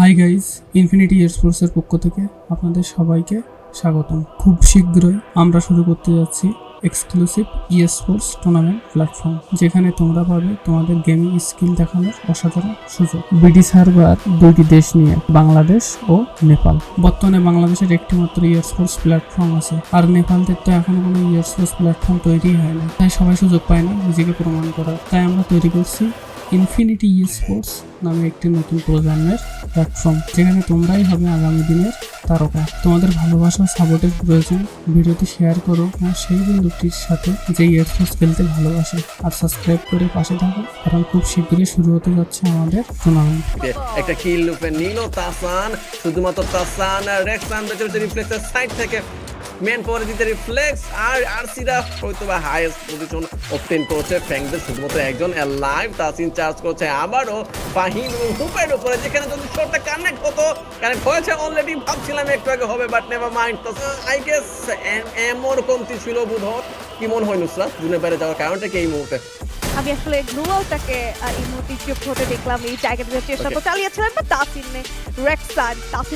Hi guys infinity স্পোর্টসের পক্ষ থেকে আপনাদের সবাইকে স্বাগতম। খুব শীঘ্রই আমরা শুরু করতে যাচ্ছি exclusive esports tournament platform যেখানে তোমরা পাবে তোমাদের গেমিং স্কিল দেখানোর অসাধারণ সুযোগ। বিডি সার্ভার দুইটি দেশ নিয়ে, বাংলাদেশ ও নেপাল। বর্তমানে বাংলাদেশের একটি মাত্র ই স্পোর্টস প্ল্যাটফর্ম আছে। আর নেপালদের তো এখনও কোনো ই স্পোর্টস প্ল্যাটফর্ম তৈরি হয় না। তাই সবাই সুযোগ পায় না নিজেকে প্রমাণ করার। তাই আমরা তৈরি করছি ইনফিনিটি ই স্পোর্টস নামে একটি নতুন প্রজন্মের প্ল্যাটফর্ম যেখানে তোমরাই হবে আগামী দিনের তারকা। তোমাদের ভালোবাসা ও সাপোর্টের প্রয়োজন। ভিডিওটি শেয়ার করো আর সেই বন্ধুটির সাথে যে ইয়ারফোর্স খেলতে ভালোবাসে। আর সাবস্ক্রাইব করে পাশে থাকো কারণ খুব শীঘ্রই শুরু হতে যাচ্ছে আমাদের টুর্নামেন্ট একটা কিল লুপে নিল তাসান। শুধুমাত্র তাসান রেক্সান বেঁচে বেঁচে রিফ্লেক্সের সাইড থেকে মেন পরে দিতে রিফ্লেক্স আর আরসিরা হয়তো বা হাইয়েস্ট পজিশন অবটেন করেছে ফ্যাংদের শুধুমাত্র একজন লাইভ তাসিন চার্জ করছে। আবারও ফাহিম এবং হুপের উপরে যেখানে যদি শটটা কানেক্ট হতো কানেক্ট হয়েছে অলরেডি ভাবছিলাম একটু আগে হবে but never mind I guess এমন কমতি ছিল বোধ কি মনে হয় নুসরাত? জুনে বাইরে যাওয়ার কারণটা কি এই মুহূর্তে? আমি আসলে গ্লোয়ালটাকে এই মুহূর্তে হতে দেখলাম এই জায়গাটাতে চেষ্টা তো চালিয়েছিলেন বা তাসিন রেক্সান তাসিন